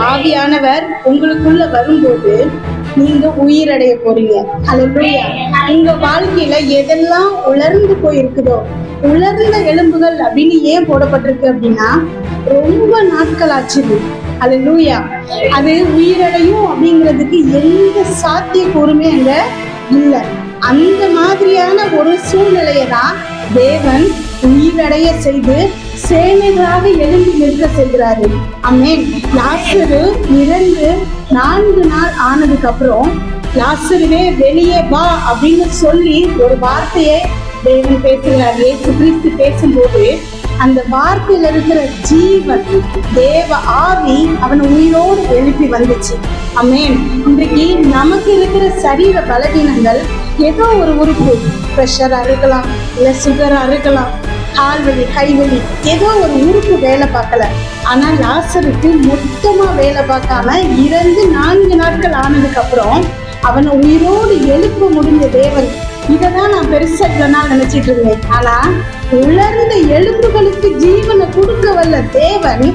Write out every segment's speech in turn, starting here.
ஆவியானவர் உங்களுக்குள்ள வரும்போது நீங்க உயிரடைய போறீங்க. அல்லேலூயா உங்க வாழ்க்கையில எதெல்லாம் உலர்ந்து போயிருக்குதோ உலர்ந்த எலும்புகள் அப்படின்னு ஏன் போடப்பட்டிருக்கு அப்படின்னா ரொம்ப நாட்கள் ஆச்சுது அல்லேலூயா அது உயிரடையும் அப்படிங்கிறதுக்கு எந்த சாத்தியக்கூறுமே அங்க இல்லை. அந்த மாதிரியான ஒரு சூழ்நிலையை தான் தேவன் உயிரடைய செய்து சேனைகளாக எழுந்து நிற்க செய்கிறாரு. அமேன் லாசரு இறந்து நான்கு நாள் ஆனதுக்கு அப்புறம் லாசருவே வெளியே வா அப்படின்னு சொல்லி ஒரு வார்த்தையை தேவன் பேசுகிறார். ஏசு கிறிஸ்து பேசும்போது அந்த வார்த்தையில இருக்கிற ஜீவன் தேவ ஆவி அவன் உயிரோடு எழுப்பி வந்துச்சு. அமேன் இன்றைக்கு நமக்கு இருக்கிற சரீர பலவீனங்கள் ஏதோ ஒரு உறுப்பு. ப்ரெஷராக இருக்கலாம் இல்லை சுகராக இருக்கலாம் கால்வலி கைவலி ஏதோ ஒரு உறுப்பு வேலை பார்க்கல. ஆனால் லாசருக்கு மொத்தமாக வேலை பார்க்காம இறந்து நான்கு நாட்கள் ஆனதுக்கப்புறம் அவனை உயிரோடு எழுப்ப முடிஞ்ச தேவன். இதை தான் நான் பெருசா இல்லைன்னா நினைச்சிட்டு இருந்தேன். ஆனா உலர்ந்த எலும்புகளுக்கு ஜீவனை கொடுக்க வல்ல தேவன்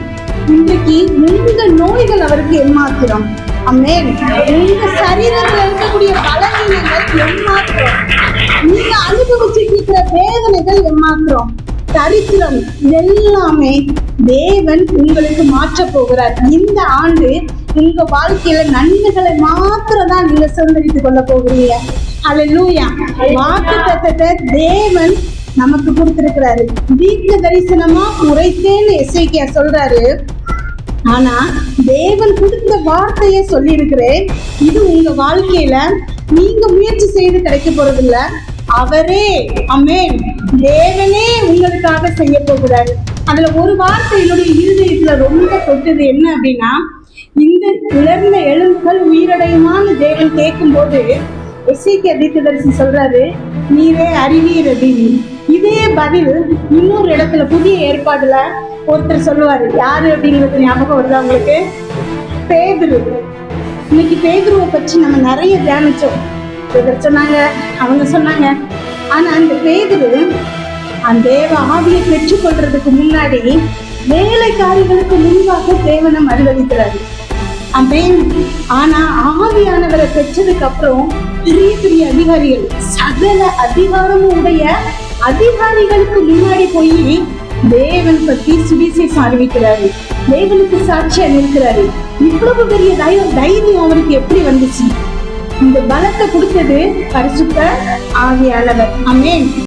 இன்றைக்கு உங்க நோய்கள் அவருக்கு எம்மாத்திரம். அம்மேன் உங்க சரீரத்துல இருக்கக்கூடிய பலவீனங்கள் எம்மாத்திரம்? நீங்க அனுபவிச்சுட்டு இருக்கிற வேதனைகள் எம்மாத்திரம்? தரித்திரம் இதெல்லாமே தேவன் உங்களுக்கு மாற்ற போகிறார். இந்த ஆண்டு உங்க வாழ்க்கையில நன்மைகளை மாத்திரம் தான் நீங்க சுதந்திரித்துக் கொள்ள போகிறீங்க. அல்லேலூயா வாக்கு தத்தத்தை தேவன் நமக்கு கொடுத்திருக்கிறாரு. தீர்க்க தரிசனமா உரைத்தேன்னு எஸ்ஐக்கியா சொல்றாரு. ஆனா தேவன் கொடுத்த வார்த்தையை சொல்லியிருக்கிறேன். இது உங்க வாழ்க்கையில நீங்க முயற்சி செய்து கிடைக்க இல்ல அவரே அமேன் தேவனே உங்களுக்காக செய்ய போகிறாரு. அதுல ஒரு வார்த்தை என்னுடைய இருதயத்துல ரொம்ப தொட்டது என்ன அப்படின்னா இந்த உலர்ந்த எலும்புகள் உயிரடையுமான்னு தேவன் கேட்கும்போது எஸ்ஐகே தீர்க்கதரிசி சொல்றாரு நீரே அறிவீர் அப்படின்னு. இதே பதில் இன்னொரு இடத்துல புதிய ஏற்பாடுல ஒருத்தர் சொல்லுவாரு. யாரு அப்படிங்கிறது ஞாபகம் வருது அவங்களுக்கு பேதுரு. இன்னைக்கு பேதுருவை பற்றி நம்ம நிறைய தியானிச்சோம். இவர் சொன்னாங்க அவங்க சொன்னாங்க. ஆனா அந்த பேதுரு அந்த தேவ ஆவியை பெற்றுக்கொள்றதுக்கு முன்னாடி வேலைக்காரிகளுக்கு முன்பாக தேவனை அனுபவிக்கிறாரு அமேன் ஆனா ஆவியானவரை பெற்றதுக்கு அப்புறம் பெரிய பெரிய அதிகாரிகள் சகல அதிகாரமும் உடைய அதிகாரிகளுக்கு முன்னாடி போய் தேவன் பத்தி சுவிசேஷம் அறிவிக்கிறாரு தேவனுக்கு சாட்சியா நிற்கிறாரு இவ்வளவு பெரிய தை- தைரியம் அவருக்கு எப்படி வந்துச்சு? இந்த பலத்தை கொடுத்தது பரிசுத்த ஆவியானவர். அமேன்